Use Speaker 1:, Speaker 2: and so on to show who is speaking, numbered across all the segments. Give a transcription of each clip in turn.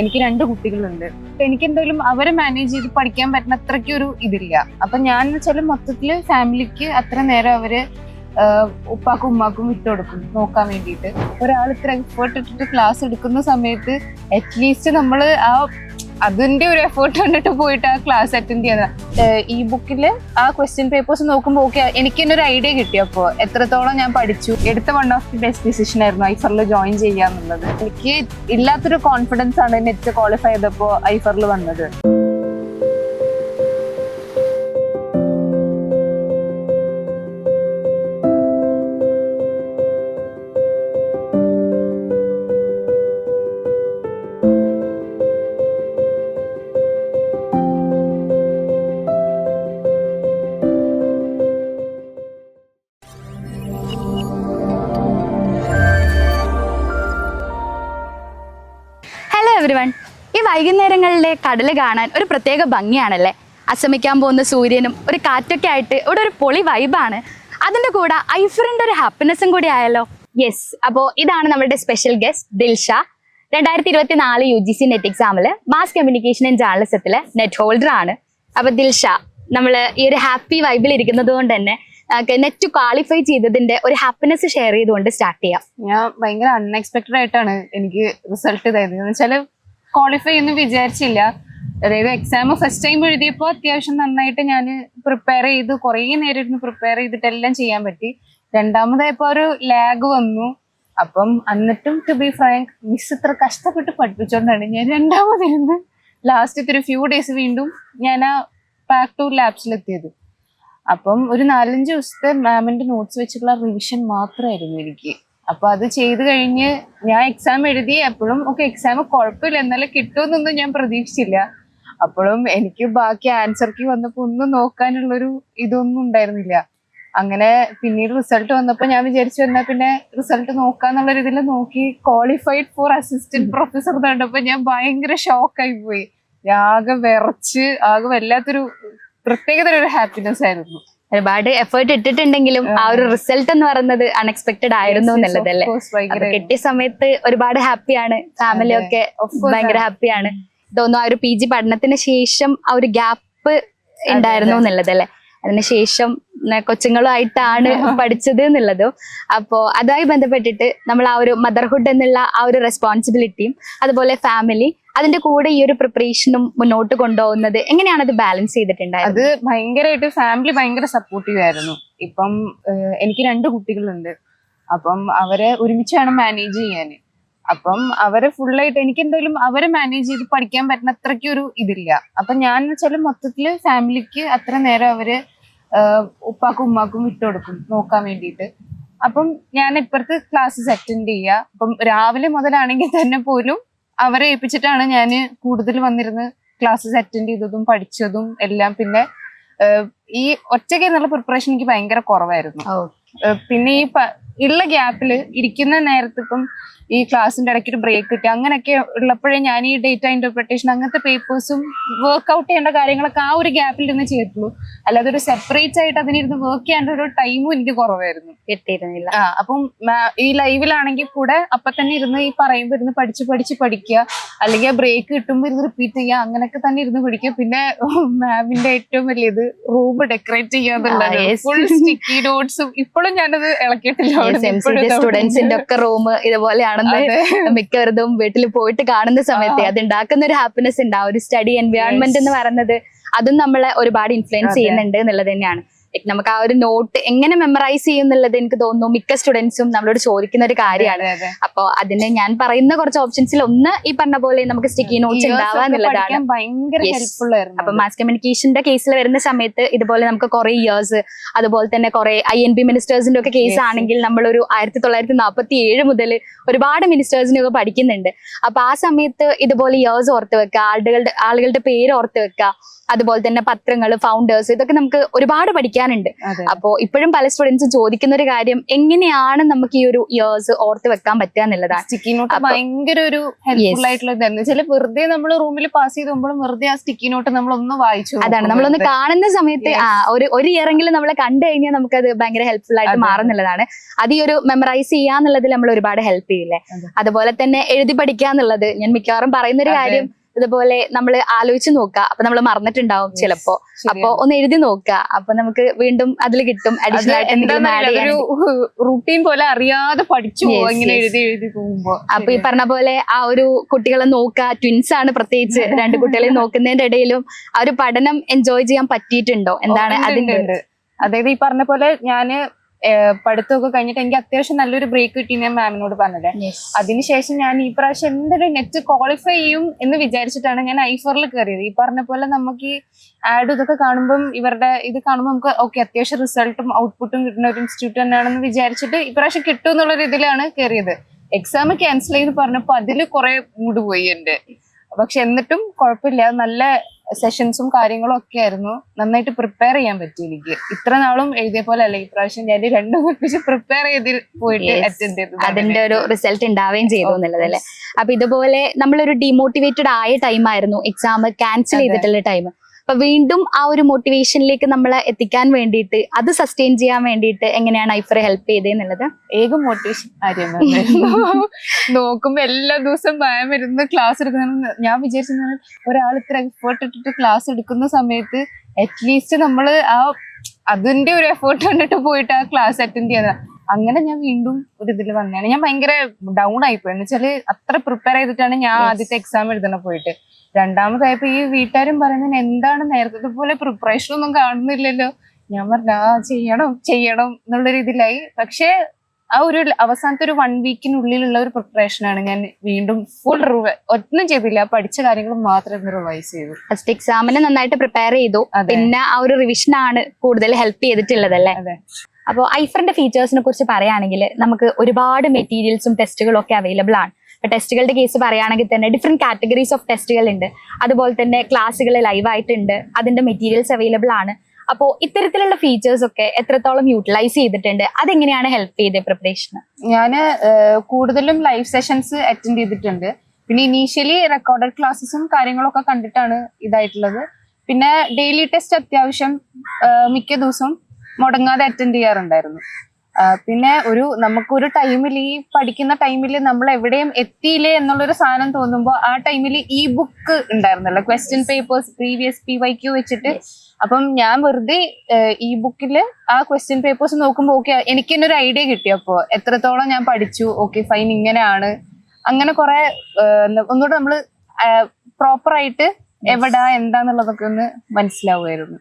Speaker 1: എനിക്ക് രണ്ട് കുട്ടികളുണ്ട്. എനിക്ക് എന്തായാലും അവരെ മാനേജ് ചെയ്ത് പഠിക്കാൻ പറ്റുന്ന അത്രയ്ക്ക് ഒരു ഇതില്ല. അപ്പൊ ഞാൻ എന്ന് വെച്ചാൽ മൊത്തത്തിൽ ഫാമിലിക്ക് അത്ര നേരം അവർ ഉപ്പാക്കും ഉമ്മാക്കും വിട്ടു കൊടുക്കും നോക്കാൻ വേണ്ടിയിട്ട്. ഒരാൾ ഇത്ര എഫേർട്ട് ഇട്ടിട്ട് ക്ലാസ് എടുക്കുന്ന സമയത്ത് അറ്റ്ലീസ്റ്റ് നമ്മൾ ആ അതിന്റെ ഒരു എഫേർട്ട് കണ്ടിട്ട് പോയിട്ട് ആ ക്ലാസ് അറ്റൻഡ് ചെയ്യുന്നത് ഈ ബുക്കിൽ ആ ക്വസ്റ്റ്യൻ പേപ്പേഴ്സ് നോക്കുമ്പോൾ ഓക്കെ എനിക്ക് തന്നെ ഒരു ഐഡിയ കിട്ടി അപ്പോ. എത്രത്തോളം ഞാൻ പഠിച്ചു? എടുത്ത one of the best decision ആയിരുന്നു ഐഫറിൽ ജോയിൻ ചെയ്യാന്നുള്ളത്. എനിക്ക് ഇല്ലാത്തൊരു കോൺഫിഡൻസ് ആണ് നെറ്റ് ക്വാളിഫൈ ചെയ്തപ്പോൾ ഐഫറിൽ വന്നത്.
Speaker 2: വൈകുന്നേരങ്ങളിലെ കടൽ കാണാൻ ഒരു പ്രത്യേക ഭംഗിയാണല്ലേ? അസ്തമിക്കാൻ പോകുന്ന സൂര്യനും ഒരു കാറ്റൊക്കെ ആയിട്ട് ഇവിടെ ഒരു പൊളി വൈബാണ് അതിന്റെ കൂടെ ഐഫറിന്റെ ഒരു ഹാപ്പിനെസ്സും കൂടി ആയല്ലോ. യെസ് അപ്പോൾ ഇതാണ് നമ്മുടെ സ്പെഷ്യൽ ഗസ്റ്റ് ദിൽഷ. രണ്ടായിരത്തി ഇരുപത്തി നാല് യു ജി സി നെറ്റ് എക്സാമിൽ മാസ് കമ്മ്യൂണിക്കേഷൻ ആൻഡ് ജേർണലിസത്തിലെ നെറ്റ് ഹോൾഡർ ആണ്. അപ്പോൾ ദിൽഷ നമ്മൾ ഈ ഒരു ഹാപ്പി വൈബിൽ ഇരിക്കുന്നത് കൊണ്ട് തന്നെ നെറ്റ് ക്വാളിഫൈ ചെയ്തതിന്റെ ഒരു ഹാപ്പിനെസ് ഷെയർ ചെയ്തുകൊണ്ട് സ്റ്റാർട്ട് ചെയ്യാം.
Speaker 1: ഞാൻ ഭയങ്കര അൺഎക്സ്പെക്ടഡ് ആയിട്ടാണ് എനിക്ക് റിസൾട്ട് തരുന്നത്. എന്ന് വെച്ചാൽ ക്വാളിഫൈ ഒന്നും വിചാരിച്ചില്ല. അതായത് എക്സാം ഫസ്റ്റ് ടൈം എഴുതിയപ്പോൾ അത്യാവശ്യം നന്നായിട്ട് ഞാൻ പ്രിപ്പയർ ചെയ്ത്. കുറേ നേരം ഇരുന്ന് പ്രിപ്പയർ ചെയ്തിട്ടെല്ലാം ചെയ്യാൻ പറ്റി. രണ്ടാമതായപ്പോൾ ഒരു ലാഗ് വന്നു. അപ്പം എന്നിട്ടും ടു ബി ഫ്രാങ്ക് മിസ് ഇത്ര കഷ്ടപ്പെട്ട് പഠിപ്പിച്ചുകൊണ്ടാണ് ഞാൻ രണ്ടാമതിരുന്ന് ലാസ്റ്റ് ഒരു ഫ്യൂ ഡേയ്സ് വീണ്ടും ഞാൻ ആ പാക്ക് ടു ലാബ്സിലെത്തിയത് അപ്പം ഒരു നാലഞ്ച് ദിവസത്തെ മാമിന്റെ നോട്ട്സ് വെച്ചിട്ടുള്ള റിവിഷൻ മാത്രമായിരുന്നു എനിക്ക്. അപ്പൊ അത് ചെയ്ത് കഴിഞ്ഞ് ഞാൻ എക്സാം എഴുതി അപ്പോഴും ഒക്കെ എക്സാം കുഴപ്പമില്ല എന്നാലും കിട്ടുമെന്നൊന്നും ഞാൻ പ്രതീക്ഷിച്ചില്ല. അപ്പോഴും എനിക്ക് ബാക്കി ആൻസർ കീ വന്നപ്പോ ഒന്നും നോക്കാനുള്ളൊരു ഇതൊന്നും ഉണ്ടായിരുന്നില്ല. അങ്ങനെ പിന്നീട് റിസൾട്ട് വന്നപ്പോൾ ഞാൻ വിചാരിച്ചു എന്നാ പിന്നെ റിസൾട്ട് നോക്കാന്നുള്ള രീതിയിൽ നോക്കി ക്വാളിഫൈഡ് ഫോർ അസിസ്റ്റന്റ് പ്രൊഫസർ കണ്ടപ്പോൾ ഞാൻ ഭയങ്കര ഷോക്കായി പോയി. ആകെ വിറച്ച് ആകെ വല്ലാത്തൊരു പ്രത്യേകതര ഒരു ഹാപ്പിനെസ് ആയിരുന്നു.
Speaker 2: ഒരുപാട് എഫേർട്ട് ഇട്ടിട്ടുണ്ടെങ്കിലും ആ. ഒരു റിസൾട്ട് എന്ന് പറയുന്നത് അൺഎക്സ്പെക്ടഡ് ആയിരുന്നു എന്നുള്ളതല്ലേ കിട്ടിയ സമയത്ത് ഒരുപാട് ഹാപ്പിയാണ് ഫാമിലി ഒക്കെ ഭയങ്കര ഹാപ്പിയാണ് തോന്നുന്നു ആ ഒരു പി ജി പഠനത്തിന് ശേഷം ആ ഒരു ഗ്യാപ്പ് ഉണ്ടായിരുന്നു എന്നുള്ളതല്ലേ അതിനുശേഷം കൊച്ചുങ്ങളുമായിട്ടാണ് പഠിച്ചത് എന്നുള്ളതും. അപ്പോ അതുമായി ബന്ധപ്പെട്ടിട്ട് നമ്മൾ ആ ഒരു മദർഹുഡ് എന്നുള്ള ആ ഒരു റെസ്പോൺസിബിലിറ്റിയും അതുപോലെ ഫാമിലി അതിന്റെ കൂടെ ഈ ഒരു പ്രിപ്പറേഷനും മുന്നോട്ട് കൊണ്ടുപോകുന്നത് എങ്ങനെയാണ് അത് ബാലൻസ് ചെയ്തിട്ടുണ്ടായത്?
Speaker 1: അത് ഭയങ്കരമായിട്ട് ഫാമിലി ഭയങ്കര സപ്പോർട്ടീവ് ആയിരുന്നു. ഇപ്പം എനിക്ക് രണ്ട് കുട്ടികളുണ്ട്. അപ്പം അവരെ ഒരുമിച്ചാണ് മാനേജ് ചെയ്യാൻ. അപ്പം അവരെ ഫുള്ളായിട്ട് എനിക്ക് എന്തായാലും അവരെ മാനേജ് ചെയ്ത് പഠിക്കാൻ പറ്റുന്ന അത്രയ്ക്ക് ഒരു ഇതില്ല. അപ്പൊ ഞാൻ എന്ന് വെച്ചാൽ മൊത്തത്തിൽ ഫാമിലിക്ക് അത്ര നേരം അവർ ഉപ്പാക്കും ഉമ്മാക്കും വിട്ടുകൊടുക്കും നോക്കാൻ വേണ്ടിയിട്ട്. അപ്പം ഞാൻ ഇപ്പുറത്ത് ക്ലാസ്സസ് അറ്റൻഡ് ചെയ്യുക അപ്പം രാവിലെ മുതലാണെങ്കിൽ തന്നെ പോലും അവരെ ഏൽപ്പിച്ചിട്ടാണ് ഞാൻ കൂടുതൽ വന്നിരുന്ന് ക്ലാസ്സസ് അറ്റൻഡ് ചെയ്തതും പഠിച്ചതും എല്ലാം. പിന്നെ ഈ ഒറ്റയ്ക്ക് എന്നുള്ള പ്രിപ്പറേഷൻ എനിക്ക് ഭയങ്കര കുറവായിരുന്നു. പിന്നെ ഈ ഉള്ള ഗ്യാപ്പിൽ ഇരിക്കുന്ന നേരത്തേക്കും ഈ ക്ലാസ്സിന്റെ ഇടയ്ക്ക് ഒരു ബ്രേക്ക് കിട്ടി. അങ്ങനെയൊക്കെ ഉള്ളപ്പോഴേ ഞാൻ ഈ ഡേറ്റ ഇന്റർപ്രിട്ടേഷൻ അങ്ങനത്തെ പേപ്പേഴ്സും വർക്ക്ഔട്ട് ചെയ്യേണ്ട കാര്യങ്ങളൊക്കെ ആ ഒരു ഗ്യാപ്പിൽ ഇരുന്ന് ചെയ്തിട്ടുള്ളൂ. അല്ലാതെ ഒരു സെപ്പറേറ്റ് ആയിട്ട് അതിനിരുന്ന് വർക്ക് ചെയ്യേണ്ട ഒരു ടൈമും എനിക്ക് കുറവായിരുന്നു.
Speaker 2: കിട്ടിയിരുന്നില്ല.
Speaker 1: ആ അപ്പം ഈ ലൈവിലാണെങ്കിൽ കൂടെ അപ്പൊ തന്നെ ഇരുന്ന് ഈ പറയുമ്പോൾ ഇരുന്ന് പഠിച്ച് പഠിച്ച് പഠിക്കുക. അല്ലെങ്കിൽ ബ്രേക്ക് കിട്ടുമ്പോൾ ഇരുന്ന് റിപ്പീറ്റ് ചെയ്യുക. അങ്ങനെയൊക്കെ തന്നെ ഇരുന്ന് പഠിക്കുക. പിന്നെ മാമിന്റെ ഏറ്റവും വലിയത് റൂം ഡെക്കറേറ്റ്
Speaker 2: ആ,
Speaker 1: ചെയ്യാന്നുള്ളത് ഫുൾ സ്റ്റിക്കി നോട്ട്സും ഇപ്പോഴും ഞാനത് ഇളക്കിയിട്ടില്ല. അവിടുന്ന്.
Speaker 2: എം സ്റ്റുഡൻസിന്റെ ഒക്കെ റൂം ഇതുപോലെയാണെന്ന്
Speaker 1: അതെ.
Speaker 2: മിക്കവരതും വീട്ടിൽ പോയിട്ട് കാണുന്ന സമയത്ത്. അത് ഉണ്ടാക്കുന്ന ഒരു ഹാപ്പിനെസ് ഉണ്ട് ആ ഒരു സ്റ്റഡി എൻവയോൺമെന്റ് എന്ന് പറയുന്നത് അതും നമ്മളെ ഒരുപാട് ഇൻഫ്ലുവൻസ് ചെയ്യുന്നുണ്ട് എന്നുള്ളത് തന്നെയാണ് നമുക്ക് ആ ഒരു നോട്ട് എങ്ങനെ മെമ്മറൈസ് ചെയ്യും എന്നുള്ളത് എനിക്ക് തോന്നുന്നു മിക്ക സ്റ്റുഡൻസും നമ്മളോട് ചോദിക്കുന്ന ഒരു കാര്യമാണ്.
Speaker 1: അപ്പോൾ അതെ.
Speaker 2: അപ്പൊ അതിന് ഞാൻ പറയുന്ന കുറച്ച് ഓപ്ഷൻസിൽ ഒന്ന് ഈ പറഞ്ഞ പോലെ നമുക്ക് സ്റ്റിക്കി നോട്ട്സ്
Speaker 1: ഉണ്ടാവാന്നുള്ളതാണ്
Speaker 2: അപ്പൊ മാസ് കമ്മ്യൂണിക്കേഷന്റെ കേസിൽ വരുന്ന സമയത്ത് ഇതുപോലെ നമുക്ക് കുറെ ഇയേഴ്സ് അതുപോലെ തന്നെ കുറെ ഐ എൻ പി മിനിസ്റ്റേഴ്സിന്റെ ഒക്കെ കേസ് ആണെങ്കിൽ നമ്മൾ ഒരു ആയിരത്തി തൊള്ളായിരത്തി നാൽപ്പത്തി ഏഴ് മുതൽ ഒരുപാട് മിനിസ്റ്റേഴ്സിനെ ഒക്കെ പഠിക്കുന്നുണ്ട്. അപ്പൊ ആ സമയത്ത് ഇതുപോലെ ഇയേഴ്സ് ഓർത്ത് വെക്കുക ആളുകളുടെ ആളുകളുടെ പേര് ഓർത്ത് വെക്കുക അതുപോലെ തന്നെ പത്രങ്ങൾ ഫൗണ്ടേഴ്സ് ഇതൊക്കെ നമുക്ക് ഒരുപാട് പഠിക്കാൻ പഠിക്കാനുണ്ട്
Speaker 1: അതെ.
Speaker 2: അപ്പോ ഇപ്പോഴും പല സ്റ്റുഡൻസും ചോദിക്കുന്ന ഒരു കാര്യം എങ്ങനെയാണ് നമുക്ക് ഈ ഒരു ഇയേഴ്സ് ഓർത്ത് വെക്കാൻ പറ്റുക എന്നുള്ളതാണ്.
Speaker 1: സ്റ്റിക്കി നോട്ട് ഭയങ്കര ഒരു ഹെൽപ്ഫുൾ ആയിട്ടുള്ള ഇതായിരുന്നു. ചില വെറുതെ നമ്മൾ റൂമിൽ പാസ് ചെയ്ത് പോകുമ്പോൾ വെറുതെ ആ സ്റ്റിക്കി നോട്ട് നമ്മൾ ഒന്ന് വായിച്ചു
Speaker 2: അതാണ്. നമ്മളൊന്ന് കാണുന്ന സമയത്ത് ആ ഒരു ഒരു ഇയറെങ്കിലും നമ്മൾ കണ്ടു കഴിഞ്ഞാൽ നമുക്കത് ഭയങ്കര ഹെൽപ്ഫുൾ ആയിട്ട്. മാറുന്നുള്ളതാണ് അത് ഈ ഒരു മെമ്മറൈസ് ചെയ്യാന്നുള്ളതിൽ നമ്മൾ ഒരുപാട് ഹെൽപ്പ് ചെയ്യില്ലേ?
Speaker 1: അതെ.
Speaker 2: അതുപോലെ തന്നെ എഴുതി പഠിക്കുക എന്നുള്ളത് ഞാൻ മിക്കവാറും പറയുന്ന ഒരു. കാര്യം ഇതുപോലെ നമ്മൾ ആലോചിച്ച് നോക്കുക. അപ്പൊ നമ്മൾ മറന്നിട്ടുണ്ടാവും. ചിലപ്പോ. അപ്പൊ ഒന്ന് എഴുതി നോക്കുക. അപ്പൊ നമുക്ക് വീണ്ടും അതിൽ കിട്ടും അഡീഷണൽ ആയിട്ട്
Speaker 1: അതൊരു റൂട്ടീൻ പോലെ അറിയാതെ പഠിച്ചു ഇങ്ങനെ എഴുതി എഴുതി പോകുമ്പോ.
Speaker 2: അപ്പൊ ഈ പറഞ്ഞ പോലെ ആ ഒരു കുട്ടികളെ നോക്കുക. ട്വിൻസ് ആണ് പ്രത്യേകിച്ച് രണ്ട് കുട്ടികളെ നോക്കുന്നതിന്റെ ഇടയിലും ആ ഒരു പഠനം എൻജോയ് ചെയ്യാൻ പറ്റിയിട്ടുണ്ടോ? എന്താണ് അതിന്റെ.
Speaker 1: അതായത് ഈ പറഞ്ഞ പോലെ ഞാൻ പഠിത്തമൊക്കെ കഴിഞ്ഞിട്ട് എനിക്ക് അത്യാവശ്യം നല്ലൊരു ബ്രേക്ക് കിട്ടി ഞാൻ മാമിനോട് പറഞ്ഞത്. അതിനുശേഷം ഞാൻ ഈ പ്രാവശ്യം എന്തൊരു നെറ്റ് ക്വാളിഫൈ ചെയ്യും എന്ന് വിചാരിച്ചിട്ടാണ് ഞാൻ ഐഫറിൽ കയറിയത് ഈ പറഞ്ഞ പോലെ നമുക്ക് ഈ ആഡ് ഇതൊക്കെ കാണുമ്പം ഇവരുടെ ഇത് കാണുമ്പോൾ നമുക്ക് ഓക്കെ അത്യാവശ്യം റിസൾട്ടും ഔട്ട്പുട്ടും കിട്ടുന്ന ഒരു ഇൻസ്റ്റിറ്റ്യൂട്ട് തന്നെയാണെന്ന് വിചാരിച്ചിട്ട് ഇപ്രാവശ്യം കിട്ടും എന്നുള്ള രീതിയിലാണ് കയറിയത് എക്സാം ക്യാൻസൽ ചെയ്ത് പറഞ്ഞപ്പോൾ അതിൽ കുറെ മൂഡ് പോയി എന്റെ. പക്ഷെ എന്നിട്ടും കുഴപ്പമില്ല. നല്ല സെഷൻസും കാര്യങ്ങളും ഒക്കെ ആയിരുന്നു. നന്നായിട്ട് പ്രിപ്പയർ ചെയ്യാൻ പറ്റി എനിക്ക് ഇത്ര നാളും എഴുതിയ പോലെ അല്ല ഈ പ്രാവശ്യം ഞാൻ രണ്ടും കൽപ്പിച്ച് പ്രിപ്പയർ ചെയ്ത് പോയിട്ട് അറ്റൻഡ് ചെയ്തു
Speaker 2: അതിന്റെ ഒരു റിസൾട്ട് ഉണ്ടാവുകയും ചെയ്തു എന്നുള്ളതല്ലേ അപ്പൊ ഇതുപോലെ നമ്മളൊരു ഡിമോട്ടിവേറ്റഡ് ആയ ടൈം ആയിരുന്നു. എക്സാം ക്യാൻസൽ ചെയ്തിട്ടുള്ള ടൈം അപ്പൊ വീണ്ടും ആ ഒരു മോട്ടിവേഷനിലേക്ക് നമ്മളെ എത്തിക്കാൻ വേണ്ടിയിട്ട് അത് സസ്റ്റെയിൻ ചെയ്യാൻ വേണ്ടിയിട്ട് എങ്ങനെയാണ് ഐഫറെ ഹെൽപ്പ് ചെയ്തതെന്നുള്ളത്
Speaker 1: ഏക മോട്ടിവേഷൻ കാര്യം നോക്കുമ്പോ എല്ലാ ദിവസവും ഭയം വരുന്ന ക്ലാസ് എടുക്കുന്ന ഞാൻ വിചാരിച്ചു ഒരാൾ ഇത്ര എഫേർട്ട് ഇട്ടിട്ട് ക്ലാസ് എടുക്കുന്ന സമയത്ത് അറ്റ്ലീസ്റ്റ് നമ്മൾ ആ അതിന്റെ ഒരു എഫേർട്ട് കണ്ടിട്ട് പോയിട്ട് ആ ക്ലാസ് അറ്റൻഡ് ചെയ്യുന്നത് അങ്ങനെ ഞാൻ വീണ്ടും ഒരു ഇതിൽ വന്നതാണ് ഞാൻ ഭയങ്കര ഡൗൺ ആയിപ്പോയി. എന്ന് വെച്ചാൽ അത്ര പ്രിപ്പയർ ചെയ്തിട്ടാണ് ഞാൻ ആദ്യത്തെ എക്സാം എഴുതണ പോയിട്ട്. രണ്ടാമതായപ്പോ ഈ വീട്ടുകാരും പറയുന്നത് എന്താണ് നേരത്തെ പോലെ പ്രിപ്പറേഷൻ ഒന്നും കാണുന്നില്ലല്ലോ. ഞാൻ പറഞ്ഞു ആ ചെയ്യണം ചെയ്യണം എന്നുള്ള രീതിയിലായി. പക്ഷേ ആ ഒരു അവസാനത്തെ ഒരു വൺ വീക്കിനുള്ളിലുള്ള ഒരു പ്രിപ്പറേഷൻ ആണ് ഞാൻ വീണ്ടും ഫുൾ റിവ ഒന്നും ചെയ്തില്ല. പഠിച്ച കാര്യങ്ങൾ മാത്രം റിവൈസ് ചെയ്തു.
Speaker 2: ഫസ്റ്റ് എക്സാമിന് നന്നായിട്ട് പ്രിപ്പയർ ചെയ്തു. പിന്നെ ആ ഒരു റിവിഷൻ ആണ് കൂടുതൽ ഹെൽപ്പ് ചെയ്തിട്ടുള്ളത് അല്ലേ?
Speaker 1: അതെ.
Speaker 2: അപ്പോൾ ഐഫറിന്റെ ഫീച്ചേഴ്സിനെ കുറിച്ച് പറയുകയാണെങ്കിൽ നമുക്ക് ഒരുപാട് മെറ്റീരിയൽസും ടെസ്റ്റുകളും ഒക്കെ അവൈലബിൾ ആണ്. ഇപ്പൊ ടെസ്റ്റുകളുടെ കേസ് പറയുകയാണെങ്കിൽ തന്നെ ഡിഫറെന്റ് കാറ്റഗറീസ് ഓഫ് ടെസ്റ്റുകൾ ഉണ്ട്. അതുപോലെ തന്നെ ക്ലാസ്സുകൾ ലൈവ് ആയിട്ടുണ്ട്. അതിന്റെ മെറ്റീരിയൽസ് അവൈലബിൾ ആണ്. അപ്പോൾ ഇത്തരത്തിലുള്ള ഫീച്ചേഴ്സ് ഒക്കെ എത്രത്തോളം യൂട്ടിലൈസ് ചെയ്തിട്ടുണ്ട്? അതെങ്ങനെയാണ് ഹെൽപ്പ് ചെയ്തത് പ്രിപ്പറേഷന്
Speaker 1: ഞാൻ കൂടുതലും ലൈവ് സെഷൻസ് അറ്റൻഡ് ചെയ്തിട്ടുണ്ട്. പിന്നെ ഇനീഷ്യലി റെക്കോർഡഡ് ക്ലാസ്സസും കാര്യങ്ങളൊക്കെ കണ്ടിട്ടാണ് ഇതായിട്ടുള്ളത്. പിന്നെ ഡെയിലി ടെസ്റ്റ് അത്യാവശ്യം മിക്ക ദിവസവും മുടങ്ങാതെ അറ്റൻഡ് ചെയ്യാറുണ്ടായിരുന്നു. പിന്നെ ഒരു നമുക്കൊരു ടൈമിൽ ഈ പഠിക്കുന്ന ടൈമിൽ നമ്മൾ എവിടെയും എത്തിയില്ലേ എന്നുള്ളൊരു സാധനം തോന്നുമ്പോൾ ആ ടൈമിൽ ഈ ബുക്ക് ഉണ്ടായിരുന്നല്ലോ. Question papers previous P Y Q വെച്ചിട്ട്. അപ്പം ഞാൻ വെറുതെ ഈ ബുക്കിൽ ആ ക്വസ്റ്റ്യൻ പേപ്പേഴ്സ് നോക്കുമ്പോൾ ഓക്കെ എനിക്ക് തന്നെ ഒരു ഐഡിയ കിട്ടി അപ്പോൾ എത്രത്തോളം ഞാൻ പഠിച്ചു? ഓക്കെ ഫൈൻ ഇങ്ങനെയാണ്. അങ്ങനെ കുറെ ഒന്നുകൂടെ നമ്മൾ പ്രോപ്പറായിട്ട് എവിടാ എന്താന്നുള്ളതൊക്കെ ഒന്ന് മനസ്സിലാവുമായിരുന്നു.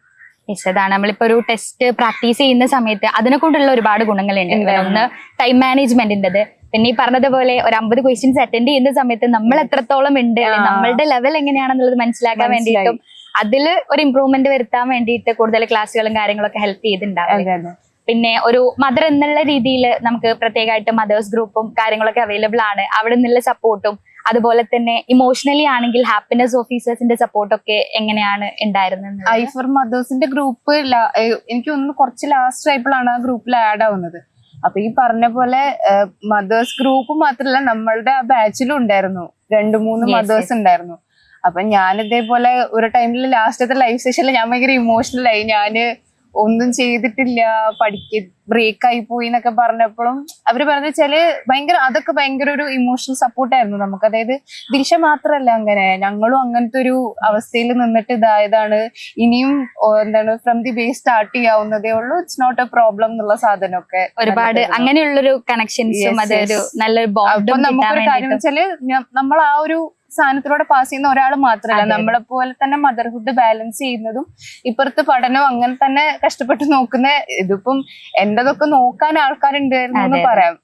Speaker 2: യെസ് അതാണ്. നമ്മളിപ്പോ ഒരു ടെസ്റ്റ് പ്രാക്ടീസ് ചെയ്യുന്ന സമയത്ത് അതിനെ കൊണ്ടുള്ള ഒരുപാട് ഗുണങ്ങളുണ്ട്.
Speaker 1: ഉണ്ട്.
Speaker 2: ഒന്ന് ടൈം മാനേജ്മെന്റിന്റെത് പിന്നെ ഈ പറഞ്ഞതുപോലെ ഒരു അമ്പത് ക്വസ്റ്റ്യൻസ് അറ്റൻഡ് ചെയ്യുന്ന സമയത്ത് നമ്മൾ എത്രത്തോളം ഉണ്ട്? നമ്മളുടെ ലെവൽ എങ്ങനെയാണെന്നുള്ളത് മനസ്സിലാക്കാൻ വേണ്ടിയിട്ടും അതിൽ ഒരു ഇമ്പ്രൂവ്മെന്റ് വരുത്താൻ വേണ്ടിയിട്ട് കൂടുതൽ ക്ലാസ്സുകളും കാര്യങ്ങളൊക്കെ ഹെൽപ്പ് ചെയ്തിട്ടുണ്ടാവും. പിന്നെ ഒരു മദർ എന്നുള്ള രീതിയിൽ നമുക്ക് പ്രത്യേകമായിട്ട് മദേഴ്സ് ഗ്രൂപ്പും കാര്യങ്ങളൊക്കെ അവൈലബിൾ ആണ്. അവിടെ നിന്നുള്ള സപ്പോർട്ടും അതുപോലെ തന്നെ ഇമോഷണലി ആണെങ്കിൽ ഹാപ്പിനെസ് ഓഫീസേഴ്സിന്റെ സപ്പോർട്ട് ഒക്കെ എങ്ങനെയാണ് ഉണ്ടായിരുന്നത്?
Speaker 1: ഐ ഫോർ മദേഴ്സിന്റെ ഗ്രൂപ്പ് എനിക്ക് ഒന്ന് കുറച്ച് ലാസ്റ്റ് ആയപ്പോഴാണ് ആ ഗ്രൂപ്പിൽ ആഡ് ആവുന്നത്. അപ്പൊ ഈ പറഞ്ഞ പോലെ മദേഴ്സ് ഗ്രൂപ്പ് മാത്രമല്ല നമ്മളുടെ ആ ബാച്ചിലും ഉണ്ടായിരുന്നു. രണ്ടു മൂന്ന് മദേഴ്സ് ഉണ്ടായിരുന്നു. അപ്പൊ ഞാൻ ഇതേപോലെ ഒരു ടൈമിൽ ലാസ്റ്റത്തെ ലൈവ് സെഷനിൽ ഞാൻ ഭയങ്കര ഇമോഷണൽ ആയി. ഞാൻ ഒന്നും ചെയ്തിട്ടില്ല പഠിക്ക ബ്രേക്ക് ആയി പോയി എന്നൊക്കെ പറഞ്ഞപ്പോഴും അവർ പറഞ്ഞ വെച്ചാൽ ഭയങ്കര അതൊക്കെ ഭയങ്കര ഒരു ഇമോഷണൽ സപ്പോർട്ടായിരുന്നു നമുക്ക്. അതായത് ദിൽഷ മാത്രല്ല അങ്ങനെ. ഞങ്ങളും അങ്ങനത്തെ ഒരു അവസ്ഥയിൽ നിന്നിട്ട് ഇതായതാണ്. ഇനിയും എന്താണ് ഫ്രം ദി ബേസ് സ്റ്റാർട്ട് ചെയ്യാവുന്നതേ ഉള്ളൂ. ഇറ്റ്സ് നോട്ട് എ പ്രോബ്ലം എന്നുള്ള സാധനമൊക്കെ
Speaker 2: ഒരുപാട്. അങ്ങനെയുള്ളൊരു കണക്ഷൻസും
Speaker 1: അതായത്
Speaker 2: അതൊരു നല്ലൊരു
Speaker 1: നമുക്കൊരു കാര്യം വെച്ചാൽ നമ്മൾ ആ ഒരു സാധനത്തിലൂടെ പാസ് ചെയ്യുന്ന ഒരാൾ മാത്രമല്ല. നമ്മളെ പോലെ തന്നെ മദർഹുഡ് ബാലൻസ് ചെയ്യുന്നതും ഇപ്പുറത്ത് പഠനവും അങ്ങനെ തന്നെ കഷ്ടപ്പെട്ട് നോക്കുന്ന ഇതിപ്പം എന്റേതൊക്കെ നോക്കാൻ ആൾക്കാരുണ്ടായിരുന്നു എന്ന്. പറയാം.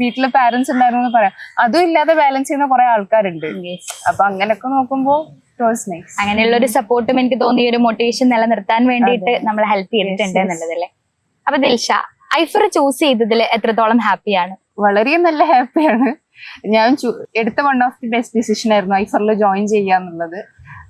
Speaker 1: വീട്ടിലെ പാരന്റ്സ് ഉണ്ടായിരുന്നു എന്ന് പറയാം. അതും ഇല്ലാതെ ബാലൻസ് ചെയ്യുന്ന കുറെ ആൾക്കാരുണ്ട്. അപ്പൊ അങ്ങനെയൊക്കെ നോക്കുമ്പോ
Speaker 2: അങ്ങനെയുള്ള ഒരു സപ്പോർട്ടും എനിക്ക് തോന്നി ഒരു മോട്ടിവേഷൻ നിലനിർത്താൻ വേണ്ടിയിട്ട് നമ്മൾ ഹെൽപ്പ് ചെയ്തിട്ടുണ്ട് എന്നുള്ളതല്ലേ? അപ്പൊ ദിൽഷ ഐഫർ ചൂസ് ചെയ്തതിൽ എത്രത്തോളം ഹാപ്പിയാണ്
Speaker 1: വളരെ നല്ല ഹാപ്പിയാണ് ഞാൻ എടുത്ത one of the best decision ആയിരുന്നു ഐഫറിൽ ജോയിൻ ചെയ്യാന്നുള്ളത്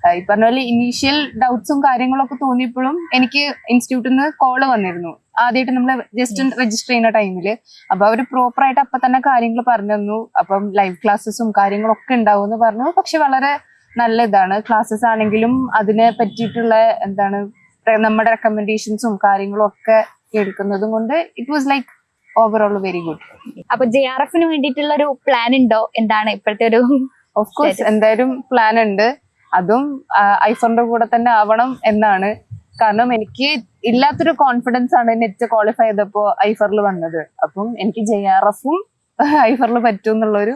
Speaker 1: ഈ പറഞ്ഞ പോലെ ഇനീഷ്യൽ ഡൗട്ട്സും കാര്യങ്ങളൊക്കെ തോന്നിയപ്പോഴും എനിക്ക് ഇൻസ്റ്റിറ്റ്യൂട്ടിൽ നിന്ന് കോൾ വന്നിരുന്നു. ആദ്യമായിട്ട് നമ്മൾ ജസ്റ്റ് രജിസ്റ്റർ ചെയ്യുന്ന ടൈമിൽ അപ്പൊ അവർ പ്രോപ്പർ ആയിട്ട് അപ്പൊ തന്നെ കാര്യങ്ങൾ പറഞ്ഞു തന്നു. അപ്പം ലൈവ് ക്ലാസ്സസും കാര്യങ്ങളൊക്കെ ഉണ്ടാവും എന്ന് പറഞ്ഞു. പക്ഷെ വളരെ നല്ല ഇതാണ്. ക്ലാസ്സസ് ആണെങ്കിലും അതിനെ പറ്റിയിട്ടുള്ള എന്താണ് നമ്മുടെ റെക്കമെൻഡേഷൻസും കാര്യങ്ങളും ഒക്കെ കേൾക്കുന്നതും കൊണ്ട് it was like overall very good
Speaker 2: അപ്പൊ ജെ ആർ എഫിന് വേണ്ടിയിട്ടുള്ള ഒരു പ്ലാൻ ഉണ്ടോ? എന്താണ് ഇപ്പോഴത്തെ ഒരു
Speaker 1: ഓഫ് കോഴ്സ് എന്തായാലും പ്ലാൻ ഉണ്ട്. അതും ഐഫോണിന്റെ കൂടെ തന്നെ ആവണം എന്നാണ്. കാരണം എനിക്ക് ഇല്ലാത്തൊരു കോൺഫിഡൻസ് ആണ് നെറ്റ് ക്വാളിഫൈ ചെയ്തപ്പോ ഐഫറിൽ വന്നത്. അപ്പം എനിക്ക് ജെ ആർ എഫും ഐഫറിൽ പറ്റും എന്നുള്ളൊരു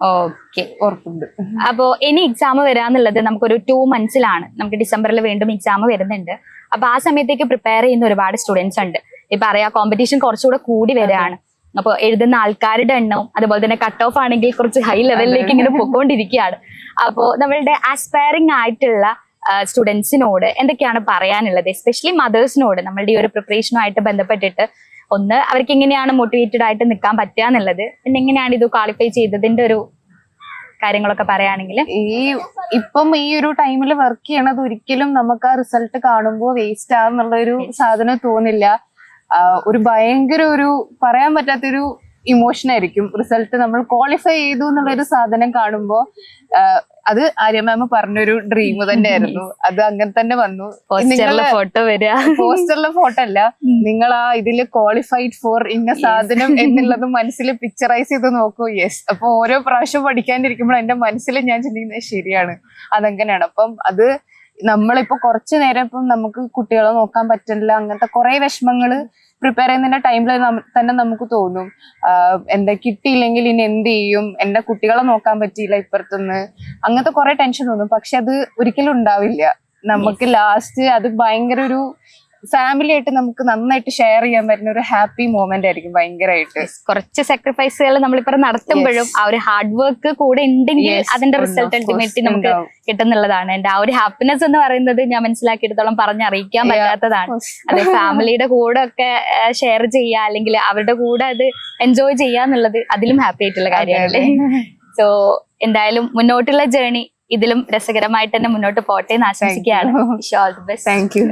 Speaker 2: ഓക്കെ
Speaker 1: ഓർക്കുണ്ട്
Speaker 2: അപ്പോ ഇനി എക്സാം വരാന്നുള്ളത് നമുക്കൊരു ടു മന്ത്സിലാണ് നമുക്ക് ഡിസംബറിൽ വീണ്ടും എക്സാം വരുന്നുണ്ട്. അപ്പൊ ആ സമയത്തേക്ക് പ്രിപ്പയർ ചെയ്യുന്ന ഒരുപാട് സ്റ്റുഡൻസ് ഉണ്ട്. ഇപ്പൊ അറിയാം കോമ്പറ്റീഷൻ കുറച്ചുകൂടെ കൂടി വരികയാണ്. അപ്പൊ എഴുതുന്ന ആൾക്കാരുടെ എണ്ണവും അതുപോലെ തന്നെ കട്ട് ഓഫ് ആണെങ്കിൽ കുറച്ച് ഹൈ ലെവലിലേക്ക് ഇങ്ങനെ പൊക്കോണ്ടിരിക്കുകയാണ് അപ്പോ നമ്മളുടെ ആസ്പയറിംഗ് ആയിട്ടുള്ള സ്റ്റുഡൻസിനോട് എന്തൊക്കെയാണ് പറയാനുള്ളത്? എസ്പെഷ്യലി മദേഴ്സിനോട് നമ്മളുടെ ഈ ഒരു പ്രിപ്പറേഷനുമായിട്ട് ബന്ധപ്പെട്ടിട്ട് ഒന്ന് അവർക്ക് എങ്ങനെയാണ് മോട്ടിവേറ്റഡ് ആയിട്ട് നിൽക്കാൻ പറ്റുക എന്നുള്ളത് പിന്നെ എങ്ങനെയാണ് ഇത് ക്വാളിഫൈ ചെയ്തതിന്റെ ഒരു കാര്യങ്ങളൊക്കെ പറയുകയാണെങ്കിൽ?
Speaker 1: ഈ ഇപ്പം ഈ ഒരു ടൈമിൽ വർക്ക് ചെയ്യണത് ഒരിക്കലും നമുക്ക് ആ റിസൾട്ട് കാണുമ്പോൾ വേസ്റ്റ് ആകുന്നുള്ള ഒരു സാധനം തോന്നില്ല. ഒരു ഭയങ്കര ഒരു പറയാൻ പറ്റാത്തൊരു ഇമോഷൻ ആയിരിക്കും. റിസൾട്ട് നമ്മൾ ക്വാളിഫൈ ചെയ്തു എന്നുള്ള ഒരു സാധനം കാണുമ്പോൾ അത് ആര്യ മാം പറഞ്ഞൊരു ഡ്രീം തന്നെയായിരുന്നു. അത് അങ്ങനെ തന്നെ വന്നു.
Speaker 2: ഫോട്ടോ വരിക.
Speaker 1: പോസ്റ്ററിലെ ഫോട്ടോ അല്ല. നിങ്ങൾ ആ ഇതിൽ ക്വാളിഫൈഡ് ഫോർ ഇന്ന സാധനം എന്നുള്ളത് മനസ്സിൽ പിക്ചറൈസ് ചെയ്ത് നോക്കൂ. യെസ് അപ്പൊ ഓരോ പ്രാവശ്യം പഠിക്കാണ്ടിരിക്കുമ്പോൾ എന്റെ മനസ്സിൽ ഞാൻ ചിന്തിക്കുന്നത് ശരിയാണ്. അതങ്ങനെയാണ്. അപ്പം അത് നമ്മളിപ്പോ കുറച്ചു നേരം ഇപ്പം നമുക്ക് കുട്ടികളെ നോക്കാൻ പറ്റില്ല അങ്ങനത്തെ കുറെ വിഷമങ്ങൾ പ്രിപ്പയർ ചെയ്യുന്നതിന്റെ ടൈമിൽ തന്നെ നമുക്ക് തോന്നും. എന്താ കിട്ടിയില്ലെങ്കിൽ ഇനി എന്ത് ചെയ്യും? എന്റെ കുട്ടികളെ നോക്കാൻ പറ്റിയില്ല ഇപ്പുറത്തുനിന്ന്. അങ്ങനത്തെ കുറെ ടെൻഷൻ തോന്നും. പക്ഷെ അത് ഒരിക്കലും ഉണ്ടാവില്ല. നമുക്ക് ലാസ്റ്റ് അത് ഭയങ്കര ഒരു ഫാമിലി ആയിട്ട് നമുക്ക് നന്നായിട്ട് ഷെയർ ചെയ്യാൻ പറ്റുന്ന ഒരു ഹാപ്പി മോമെന്റ് ആയിരിക്കും ഭയങ്കരമായിട്ട്
Speaker 2: കുറച്ച് സാക്രിഫൈസുകൾ നമ്മളിപ്പോ നടത്തുമ്പോഴും ആ ഒരു ഹാർഡ് വർക്ക് കൂടെ ഉണ്ടെങ്കിൽ അതിന്റെ റിസൾട്ട്
Speaker 1: അൾട്ടിമേറ്റ്
Speaker 2: അൾട്ടിമേറ്റ്ലി നമുക്ക്. കിട്ടുന്നുള്ളതാണ്. എന്റെ ആ ഒരു ഹാപ്പിനെസ് എന്ന് പറയുന്നത് ഞാൻ മനസ്സിലാക്കിയിടത്തോളം പറഞ്ഞറിയിക്കാൻ
Speaker 1: അറിയിക്കാൻ
Speaker 2: പറ്റാത്തതാണ്. അത് ഫാമിലിയുടെ കൂടെ ഒക്കെ ഷെയർ ചെയ്യുക അല്ലെങ്കിൽ അവരുടെ കൂടെ അത് എൻജോയ് ചെയ്യുക എന്നുള്ളത് അതിലും ഹാപ്പി ആയിട്ടുള്ള കാര്യമാണ് സോ എന്തായാലും മുന്നോട്ടുള്ള ജേണി ഇതിലും രസകരമായിട്ട് തന്നെ മുന്നോട്ട് പോട്ടെ എന്ന് ആശംസിക്കുകയാണ്.
Speaker 1: Thank you